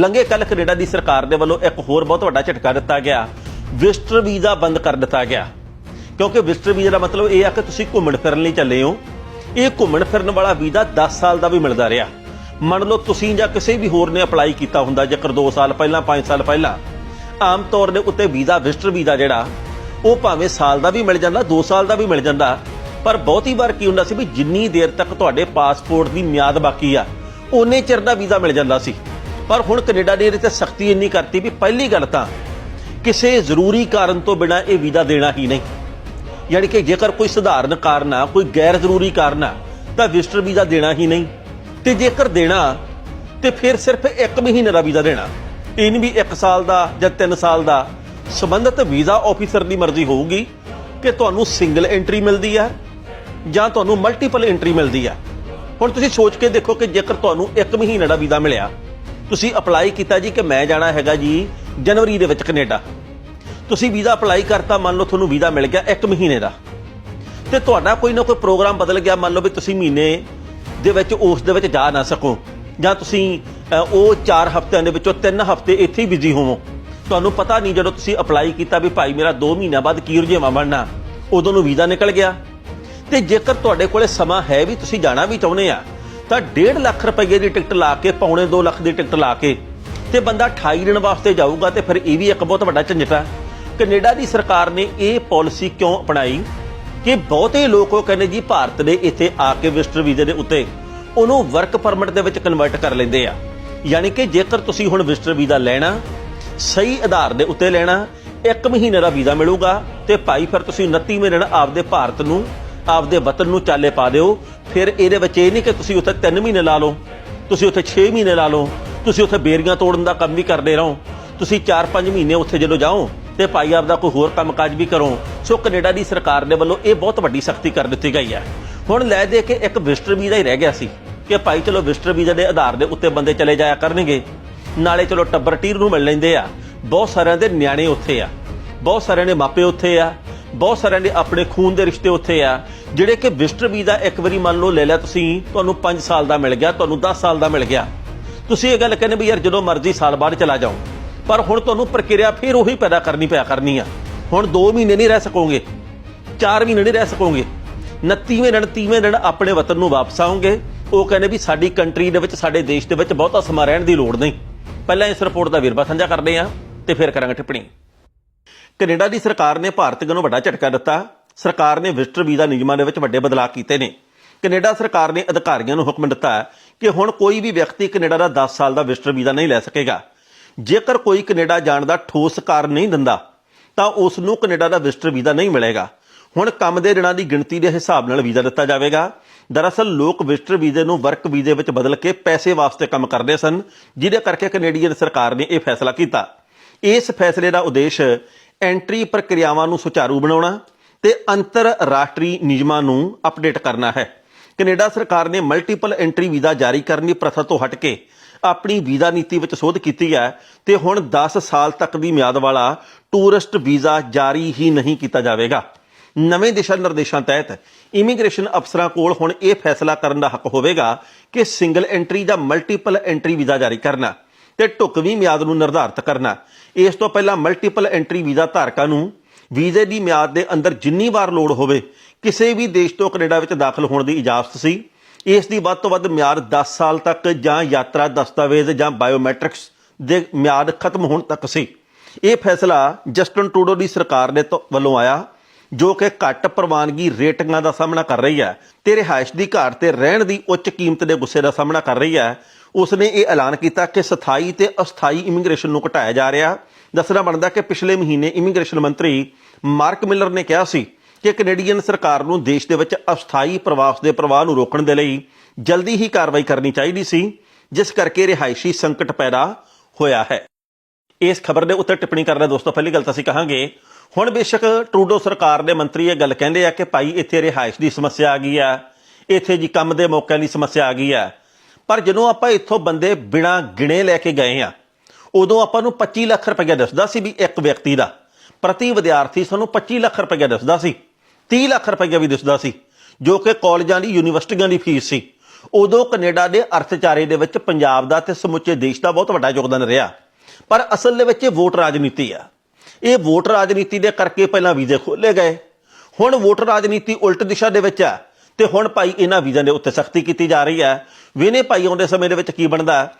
ਲੰਘੇ ਕੱਲ ਕੈਨੇਡਾ ਦੀ ਸਰਕਾਰ ਦੇ ਵੱਲੋਂ ਇੱਕ ਹੋਰ ਬਹੁਤ ਵੱਡਾ ਝਟਕਾ ਦਿੱਤਾ ਗਿਆ। ਵਿਜ਼ਟਰ ਵੀਜ਼ਾ ਬੰਦ ਕਰ ਦਿੱਤਾ ਗਿਆ। ਕਿਉਂਕਿ ਵਿਜ਼ਟਰ ਵੀਜ਼ਾ ਦਾ ਮਤਲਬ ਇਹ ਆ ਕਿ ਤੁਸੀਂ ਘੁੰਮਣ ਫਿਰਨ ਲਈ ਚੱਲੇ ਹੋ। ਇਹ ਘੁੰਮਣ ਫਿਰਨ ਵਾਲਾ ਵੀਜ਼ਾ 10 ਸਾਲ ਦਾ ਵੀ ਮਿਲਦਾ ਰਿਹਾ। ਮੰਨ ਲਓ ਤੁਸੀਂ ਜਾਂ ਕਿਸੇ ਵੀ ਹੋਰ ਨੇ ਅਪਲਾਈ ਕੀਤਾ ਹੁੰਦਾ ਜੇਕਰ 2 ਸਾਲ ਪਹਿਲਾਂ 5 ਸਾਲ ਪਹਿਲਾਂ। ਆਮ ਤੌਰ ਦੇ ਉੱਤੇ ਵੀਜ਼ਾ, ਵਿਜ਼ਟਰ ਵੀਜ਼ਾ ਜਿਹੜਾ, ਉਹ ਭਾਵੇਂ ਸਾਲ ਦਾ ਵੀ ਮਿਲ ਜਾਂਦਾ 2 ਸਾਲ ਦਾ ਵੀ ਮਿਲ ਜਾਂਦਾ। ਪਰ ਬਹੁਤੀ ਵਾਰ ਕੀ ਹੁੰਦਾ ਸੀ ਵੀ ਜਿੰਨੀ ਦੇਰ ਤੱਕ ਤੁਹਾਡੇ ਪਾਸਪੋਰਟ ਦੀ ਮਿਆਦ ਬਾਕੀ ਆ ਉਨੇ ਚਿਰ ਦਾ ਵੀਜ਼ਾ ਮਿਲ ਜਾਂਦਾ ਸੀ। ਪਰ ਹੁਣ ਕੈਨੇਡਾ ਨੇ ਇਹਦੇ ਤੇ ਸਖਤੀ ਇੰਨੀ ਕਰਤੀ ਵੀ ਪਹਿਲੀ ਗੱਲ ਤਾਂ ਕਿਸੇ ਜ਼ਰੂਰੀ ਕਾਰਨ ਤੋਂ ਬਿਨਾ ਇਹ ਵੀਜ਼ਾ ਦੇਣਾ ਹੀ ਨਹੀਂ। ਯਾਨੀ ਕਿ ਜੇਕਰ ਕੋਈ ਸਧਾਰਨ ਕਾਰਨ ਆ, ਕੋਈ ਗੈਰ ਜ਼ਰੂਰੀ ਕਾਰਨ ਆ, ਤਾਂ ਵਿਜ਼ਟਰ ਵੀਜ਼ਾ ਦੇਣਾ ਹੀ ਨਹੀਂ। ਤੇ ਜੇਕਰ ਦੇਣਾ, ਤੇ ਫਿਰ ਸਿਰਫ 1 ਮਹੀਨੇ ਦਾ ਵੀਜ਼ਾ ਦੇਣਾ। ਇਹ ਵੀ 1 ਸਾਲ ਦਾ ਜਾਂ 3 ਸਾਲ ਦਾ। ਸੰਬੰਧਿਤ ਵੀਜ਼ਾ ਆਫੀਸਰ ਦੀ ਮਰਜ਼ੀ ਹੋਊਗੀ ਕਿ ਤੁਹਾਨੂੰ ਸਿੰਗਲ ਐਂਟਰੀ ਮਿਲਦੀ ਆ ਜਾਂ ਤੁਹਾਨੂੰ ਮਲਟੀਪਲ ਐਂਟਰੀ ਮਿਲਦੀ ਆ। ਹੁਣ ਤੁਸੀਂ ਸੋਚ ਕੇ ਦੇਖੋ ਕਿ ਜੇਕਰ ਤੁਹਾਨੂੰ 1 ਮਹੀਨੇ ਦਾ ਵੀਜ਼ਾ ਮਿਲਿਆ ਤੁਸੀਂ ਅਪਲਾਈ ਕੀਤਾ ਜੀ ਕਿ ਮੈਂ ਜਾਣਾ ਹੈਗਾ ਜੀ ਜਨਵਰੀ ਦੇ ਵਿੱਚ ਕੈਨੇਡਾ। ਤੁਸੀਂ ਵੀਜ਼ਾ ਅਪਲਾਈ ਕਰਤਾ, ਮੰਨ ਲਓ ਤੁਹਾਨੂੰ ਵੀਜ਼ਾ ਮਿਲ ਗਿਆ 1 ਮਹੀਨੇ ਦਾ। ਤੇ ਤੁਹਾਡਾ ਕੋਈ ਨਾ ਕੋਈ ਪ੍ਰੋਗਰਾਮ ਬਦਲ ਗਿਆ, ਮੰਨ ਲਓ ਵੀ ਤੁਸੀਂ ਮਹੀਨੇ ਦੇ ਵਿੱਚ ਉਸ ਦੇ ਵਿੱਚ ਜਾ ਨਾ ਸਕੋ। ਜਾਂ ਤੁਸੀਂ ਉਹ 4 ਹਫ਼ਤਿਆਂ ਦੇ ਵਿੱਚੋਂ 3 ਹਫ਼ਤੇ ਇੱਥੇ ਹੀ ਬਿਜ਼ੀ ਹੋਵੋ। ਤੁਹਾਨੂੰ ਪਤਾ ਨਹੀਂ ਜਦੋਂ ਤੁਸੀਂ ਅਪਲਾਈ ਕੀਤਾ ਵੀ ਭਾਈ ਮੇਰਾ 2 ਮਹੀਨਿਆਂ ਬਾਅਦ ਕੀ ਰੁਝੇਵਾਂ ਬਣਨਾ। ਉਦੋਂ ਨੂੰ ਵੀਜ਼ਾ ਨਿਕਲ ਗਿਆ। ਤੇ ਜੇਕਰ ਤੁਹਾਡੇ ਕੋਲੇ ਸਮਾਂ ਹੈ ਵੀ ਤੁਸੀਂ ਜਾਣਾ ਵੀ ਚਾਹੁੰਦੇ ਆ ਤਾਂ 1.5 ਲੱਖ ਰੁਪਏ ਦੀ ਟਿਕਟ ਲਾ ਕੇ, ਪੌਣੇ 2 ਲੱਖ ਦੀ ਟਿਕਟ ਲਾ ਕੇ, ਤੇ ਬੰਦਾ 28 ਦਿਨ ਵਾਸਤੇ ਜਾਊਗਾ ਤੇ ਫਿਰ ਇਹ ਵੀ ਇੱਕ ਬਹੁਤ ਵੱਡਾ ਝੰਜਟਾ ਹੈ। ਕੈਨੇਡਾ ਦੀ ਸਰਕਾਰ ਨੇ ਇਹ ਪਾਲਿਸੀ ਕਿਉਂ ਅਪਣਾਈ? ਕਿ ਬਹੁਤੇ ਲੋਕ ਉਹ ਕਹਿੰਦੇ ਜੀ ਭਾਰਤ ਦੇ ਇੱਥੇ ਆ ਕੇ ਵਿਜ਼ਟਰ ਵੀਜ਼ੇ ਦੇ ਉੱਤੇ ਉਹਨੂੰ ਵਰਕ ਪਰਮਿਟ ਦੇ ਵਿੱਚ ਕਨਵਰਟ ਕਰ ਲੈਂਦੇ ਆ। ਯਾਨੀ ਕਿ ਜੇਕਰ ਤੁਸੀਂ ਹੁਣ ਵਿਜ਼ਟਰ ਵੀਜ਼ਾ ਲੈਣਾ, ਸਹੀ ਆਧਾਰ ਦੇ ਉੱਤੇ ਲੈਣਾ, ਇੱਕ ਮਹੀਨੇ ਦਾ ਵੀਜ਼ਾ ਮਿਲੂਗਾ ਤੇ ਭਾਈ ਫਿਰ ਤੁਸੀਂ 29ਵੇਂ ਦਿਨ ਆਪਦੇ ਭਾਰਤ ਨੂੰ ਆਪਦੇ ਵਤਨ ਨੂੰ ਚਾਲੇ ਪਾ ਦਿਓ। ਫਿਰ ਇਹਦੇ ਵਿੱਚ ਇਹ ਨਹੀਂ ਕਿ ਤੁਸੀਂ ਉੱਥੇ 3 ਮਹੀਨੇ ਲਾ ਲਓ। ਤੁਸੀਂ ਉੱਥੇ 6 ਮਹੀਨੇ ਲਾ ਲਓ। ਤੁਸੀਂ ਉੱਥੇ ਬੇਰੀਆਂ ਤੋੜਨ ਦਾ ਕੰਮ ਵੀ ਕਰਦੇ ਰਹੋ। ਤੁਸੀਂ 4-5 ਮਹੀਨੇ ਉੱਥੇ ਜਦੋਂ ਜਾਓ ਤੇ ਭਾਈ ਆਪਦਾ ਕੋਈ ਹੋਰ ਕੰਮਕਾਜ ਵੀ ਕਰੋ। ਸੋ ਕੈਨੇਡਾ ਦੀ ਸਰਕਾਰ ਦੇ ਵੱਲੋਂ ਇਹ ਬਹੁਤ ਵੱਡੀ ਸਖਤੀ ਕਰ ਦਿੱਤੀ ਗਈ ਹੈ। ਹੁਣ ਲੈ ਦੇ ਕੇ ਇੱਕ ਵਿਜ਼ਟਰ ਵੀਜ਼ਾ ਹੀ ਰਹਿ ਗਿਆ ਸੀ ਕਿ ਭਾਈ ਚਲੋ ਵਿਜ਼ਟਰ ਵੀਜ਼ਾ ਦੇ ਆਧਾਰ ਦੇ ਉੱਤੇ ਬੰਦੇ ਚਲੇ ਜਾਇਆ ਕਰਨਗੇ। ਨਾਲੇ ਚਲੋ ਟੱਬਰ ਟੀਰ ਨੂੰ ਮਿਲ ਲੈਂਦੇ ਆ। ਬਹੁਤ ਸਾਰਿਆਂ ਦੇ ਨਿਆਣੇ ਉੱਥੇ ਆ। ਬਹੁਤ ਸਾਰਿਆਂ ਦੇ ਮਾਪੇ ਉੱਥੇ ਆ। ਬਹੁਤ ਸਾਰਿਆਂ ਦੇ ਆਪਣੇ ਖੂਨ ਦੇ ਰਿਸ਼ਤੇ ਉੱਥੇ ਆ, ਜਿਹੜੇ ਕਿ ਵਿਜ਼ਟਰ ਵੀਜ਼ਾ ਇੱਕ ਵਾਰੀ ਮੰਨ ਲਓ ਲੈ ਲਿਆ ਤੁਸੀਂ, ਤੁਹਾਨੂੰ 5 ਸਾਲ ਦਾ ਮਿਲ ਗਿਆ, ਤੁਹਾਨੂੰ 10 ਸਾਲ ਦਾ ਮਿਲ ਗਿਆ। ਤੁਸੀਂ ਇਹ ਗੱਲ ਕਹਿੰਦੇ ਵੀ ਯਾਰ ਜਦੋਂ ਮਰਜ਼ੀ ਸਾਲ ਬਾਅਦ ਚਲਾ ਜਾਓ, ਪਰ ਹੁਣ ਤੁਹਾਨੂੰ ਪ੍ਰਕਿਰਿਆ ਫਿਰ ਉਹੀ ਪੈਦਾ ਕਰਨੀ ਪਿਆ ਕਰਨੀ ਆ। ਹੁਣ 2 ਮਹੀਨੇ ਨਹੀਂ ਰਹਿ ਸਕੋਗੇ 4 ਮਹੀਨੇ ਨਹੀਂ ਰਹਿ ਸਕੋਗੇ 29ਵੇਂ ਦਿਨ 30ਵੇਂ ਦਿਨ ਆਪਣੇ ਵਤਨ ਨੂੰ ਵਾਪਸ ਆਉਂਗੇ ਉਹ ਕਹਿੰਦੇ ਵੀ ਸਾਡੀ ਕੰਟਰੀ ਦੇ ਵਿੱਚ, ਸਾਡੇ ਦੇਸ਼ ਦੇ ਵਿੱਚ ਬਹੁਤਾ ਸਮਾਂ ਰਹਿਣ ਦੀ ਲੋੜ ਨਹੀਂ। ਪਹਿਲਾਂ ਇਸ ਰਿਪੋਰਟ ਦਾ ਵਿਰਵਾ ਸਾਂਝਾ ਕਰਦੇ ਆ ਤੇ ਫਿਰ ਕਰਾਂਗੇ ਟਿੱਪਣੀ। ਕੈਨੇਡਾ ਦੀ ਸਰਕਾਰ ਨੇ ਭਾਰਤ ਨੂੰ ਵੱਡਾ ਝਟਕਾ ਦਿੱਤਾ। ਸਰਕਾਰ ਨੇ ਵਿਜ਼ਟਰ ਵੀਜ਼ਾ ਨਿਯਮਾਂ ਦੇ ਵਿੱਚ ਵੱਡੇ ਬਦਲਾਅ ਕੀਤੇ ਨੇ। ਕੈਨੇਡਾ ਸਰਕਾਰ ਨੇ ਅਧਿਕਾਰੀਆਂ ਨੂੰ ਹੁਕਮ ਦਿੱਤਾ ਕਿ ਹੁਣ ਕੋਈ ਵੀ ਵਿਅਕਤੀ ਕੈਨੇਡਾ ਦਾ 10 ਸਾਲ ਦਾ ਵਿਜ਼ਟਰ ਵੀਜ਼ਾ ਨਹੀਂ ਲੈ ਸਕੇਗਾ। ਜੇਕਰ ਕੋਈ ਕੈਨੇਡਾ ਜਾਣ ਦਾ ਠੋਸ ਕਾਰਨ ਨਹੀਂ ਦਿੰਦਾ, ਤਾਂ ਉਸ ਨੂੰ ਕੈਨੇਡਾ ਦਾ ਵਿਜ਼ਟਰ ਵੀਜ਼ਾ ਨਹੀਂ ਮਿਲੇਗਾ। ਹੁਣ ਕੰਮ ਦੇ ਦਿਨਾਂ ਦੀ ਗਿਣਤੀ ਦੇ ਹਿਸਾਬ ਨਾਲ ਵੀਜ਼ਾ ਦਿੱਤਾ ਜਾਵੇਗਾ। ਦਰਅਸਲ ਲੋਕ ਵਿਜ਼ਟਰ ਵੀਜ਼ੇ ਨੂੰ ਵਰਕ ਵੀਜ਼ੇ ਵਿੱਚ ਬਦਲ ਕੇ ਪੈਸੇ ਵਾਸਤੇ ਕੰਮ ਕਰਦੇ ਸਨ, ਜਿਹਦੇ ਕਰਕੇ ਕੈਨੇਡੀਅਨ ਸਰਕਾਰ ਨੇ ਇਹ ਫੈਸਲਾ ਕੀਤਾ। ਇਸ ਫੈਸਲੇ ਦਾ ਉਦੇਸ਼ ਐਂਟਰੀ ਪ੍ਰਕਿਰਿਆਵਾਂ ਨੂੰ ਸੁਚਾਰੂ ਬਣਾਉਣਾ ਤੇ ਅੰਤਰ ਰਾਸ਼ਟਰੀ ਨਿਯਮਾਂ ਨੂੰ ਅਪਡੇਟ ਕਰਨਾ ਹੈ। ਕੈਨੇਡਾ ਸਰਕਾਰ ਨੇ ਮਲਟੀਪਲ ਐਂਟਰੀ ਵੀਜ਼ਾ ਜਾਰੀ ਕਰਨ ਦੀ ਪ੍ਰਥਾ ਤੋਂ ਹਟ ਕੇ ਆਪਣੀ ਵੀਜ਼ਾ ਨੀਤੀ ਵਿੱਚ ਸੋਧ ਕੀਤੀ ਹੈ ਤੇ ਹੁਣ 10 ਸਾਲ ਤੱਕ ਦੀ ਮਿਆਦ ਵਾਲਾ ਟੂਰਿਸਟ ਵੀਜ਼ਾ ਜਾਰੀ ਹੀ ਨਹੀਂ ਕੀਤਾ ਜਾਵੇਗਾ। ਨਵੇਂ ਦਿਸ਼ਾ ਨਿਰਦੇਸ਼ਾਂ ਤਹਿਤ ਇਮੀਗ੍ਰੇਸ਼ਨ ਅਫਸਰਾਂ ਕੋਲ ਹੁਣ ਇਹ ਫੈਸਲਾ ਕਰਨ ਦਾ ਹੱਕ ਹੋਵੇਗਾ ਕਿ ਸਿੰਗਲ ਐਂਟਰੀ ਜਾਂ ਮਲਟੀਪਲ ਐਂਟਰੀ ਵੀਜ਼ਾ ਜਾਰੀ ਕਰਨਾ। ਤੇ ਢੁਕਵੀਂ ਮਿਆਦ ਨੂੰ ਨਿਰਧਾਰਤ ਕਰਨਾ। ਇਸ ਤੋਂ ਪਹਿਲਾਂ ਮਲਟੀਪਲ ਐਂਟਰੀ ਵੀਜ਼ਾ ਧਾਰਕਾਂ ਨੂੰ ਵੀਜ਼ੇ ਦੀ ਮਿਆਦ ਦੇ ਅੰਦਰ ਜਿੰਨੀ ਵਾਰ ਲੋੜ ਹੋਵੇ, ਕਿਸੇ ਵੀ ਦੇਸ਼ ਤੋਂ ਕੈਨੇਡਾ ਵਿੱਚ ਦਾਖਲ ਹੋਣ ਦੀ ਇਜਾਜ਼ਤ ਸੀ। ਇਸ ਦੀ ਵੱਧ ਤੋਂ ਵੱਧ ਮਿਆਦ 10 ਸਾਲ ਤੱਕ ਜਾਂ ਯਾਤਰਾ ਦਸਤਾਵੇਜ਼ ਜਾਂ ਬਾਇਓਮੈਟ੍ਰਿਕਸ ਦੇ ਮਿਆਦ ਖਤਮ ਹੋਣ ਤੱਕ ਸੀ। ਇਹ ਫੈਸਲਾ ਜਸਟਨ ਟਰੂਡੋ ਦੀ ਸਰਕਾਰ ਦੇ ਤੋਂ- ਵੱਲੋਂ ਆਇਆ, ਜੋ ਕਿ ਘੱਟ ਪ੍ਰਵਾਨਗੀ ਰੇਟਿੰਗਾਂ ਦਾ ਸਾਹਮਣਾ ਕਰ ਰਹੀ ਹੈ ਤੇ ਰਿਹਾਇਸ਼ ਦੀ ਘਾਟ ਤੇ ਰਹਿਣ ਦੀ ਉੱਚ ਕੀਮਤ ਦੇ ਗੁੱਸੇ ਦਾ ਸਾਹਮਣਾ ਕਰ ਰਹੀ ਹੈ। ਉਸ ਨੇ ਇਹ ਐਲਾਨ ਕੀਤਾ ਕਿ ਸਥਾਈ ਤੇ ਅਸਥਾਈ ਇਮੀਗ੍ਰੇਸ਼ਨ ਨੂੰ ਘਟਾਇਆ ਜਾ ਰਿਹਾ। ਦੱਸਣਾ ਬਣਦਾ ਕਿ ਪਿਛਲੇ ਮਹੀਨੇ ਇਮੀਗ੍ਰੇਸ਼ਨ ਮੰਤਰੀ ਮਾਰਕ ਮਿਲਰ ਨੇ ਕਿਹਾ ਸੀ ਕਿ ਕੈਨੇਡੀਅਨ ਸਰਕਾਰ ਨੂੰ ਦੇਸ਼ ਦੇ ਵਿੱਚ ਅਸਥਾਈ ਪ੍ਰਵਾਸ ਦੇ ਪ੍ਰਵਾਹ ਨੂੰ ਰੋਕਣ ਦੇ ਲਈ ਜਲਦੀ ਹੀ ਕਾਰਵਾਈ ਕਰਨੀ ਚਾਹੀਦੀ ਸੀ, ਜਿਸ ਕਰਕੇ ਰਿਹਾਇਸ਼ੀ ਸੰਕਟ ਪੈਦਾ ਹੋਇਆ ਹੈ। ਇਸ ਖਬਰ ਦੇ ਉੱਤੇ ਟਿੱਪਣੀ ਕਰਨਾ ਦੋਸਤੋ, ਪਹਿਲੀ ਗੱਲ ਤਾਂ ਅਸੀਂ ਕਹਾਂਗੇ, ਹੁਣ ਬੇਸ਼ੱਕ ਟਰੂਡੋ ਸਰਕਾਰ ਦੇ ਮੰਤਰੀ ਇਹ ਗੱਲ ਕਹਿੰਦੇ ਆ ਕਿ ਭਾਈ ਇੱਥੇ ਰਿਹਾਇਸ਼ ਦੀ ਸਮੱਸਿਆ ਆ ਗਈ ਆ, ਇੱਥੇ ਜੀ ਕੰਮ ਦੇ ਮੌਕਿਆਂ ਦੀ ਸਮੱਸਿਆ ਆ ਗਈ ਆ ਪਰ ਜਦੋਂ ਆਪਾਂ ਇੱਥੋਂ ਬੰਦੇ ਬਿਨਾ ਗਿਣੇ ਲੈ ਕੇ ਗਏ ਆ ਉਦੋਂ ਆਪਾਂ ਨੂੰ 25 ਲੱਖ ਰੁਪਏ ਦੱਸਦਾ ਸੀ ਵੀ ਇੱਕ ਵਿਅਕਤੀ ਦਾ। ਪ੍ਰਤੀ ਵਿਦਿਆਰਥੀ ਸਾਨੂੰ 25 ਲੱਖ ਰੁਪਏ ਦੱਸਦਾ ਸੀ 30 ਲੱਖ ਰੁਪਏ ਵੀ ਦਿਸਦਾ ਸੀ, ਜੋ ਕਿ ਕਾਲਜਾਂ ਦੀ, ਯੂਨੀਵਰਸਿਟੀਆਂ ਦੀ ਫੀਸ ਸੀ। ਉਦੋਂ ਕੈਨੇਡਾ ਦੇ ਅਰਥਚਾਰੇ ਦੇ ਵਿੱਚ ਪੰਜਾਬ ਦਾ ਤੇ ਸਮੁੱਚੇ ਦੇਸ਼ ਦਾ ਬਹੁਤ ਵੱਡਾ ਯੋਗਦਾਨ ਰਿਹਾ। ਪਰ ਅਸਲ ਦੇ ਵਿੱਚ ਇਹ ਵੋਟ ਰਾਜਨੀਤੀ ਆ। ਇਹ ਵੋਟ ਰਾਜਨੀਤੀ ਦੇ ਕਰਕੇ ਪਹਿਲਾਂ ਵੀਜ਼ੇ ਖੋਲੇ ਗਏ। ਹੁਣ ਵੋਟ ਰਾਜਨੀਤੀ ਉਲਟ ਦਿਸ਼ਾ ਦੇ ਵਿੱਚ ਆ ਤੇ ਹੁਣ ਭਾਈ ਇਹਨਾਂ ਵੀਜ਼ਿਆਂ ਦੇ ਉੱਤੇ ਸਖਤੀ ਕੀਤੀ ਜਾ ਰਹੀ ਹੈ। ਵੇਨੇ ਭਾਈ ਆਉਂਦੇ ਸਮੇਂ ਦੇ ਵਿੱਚ ਕੀ ਬਣਦਾ?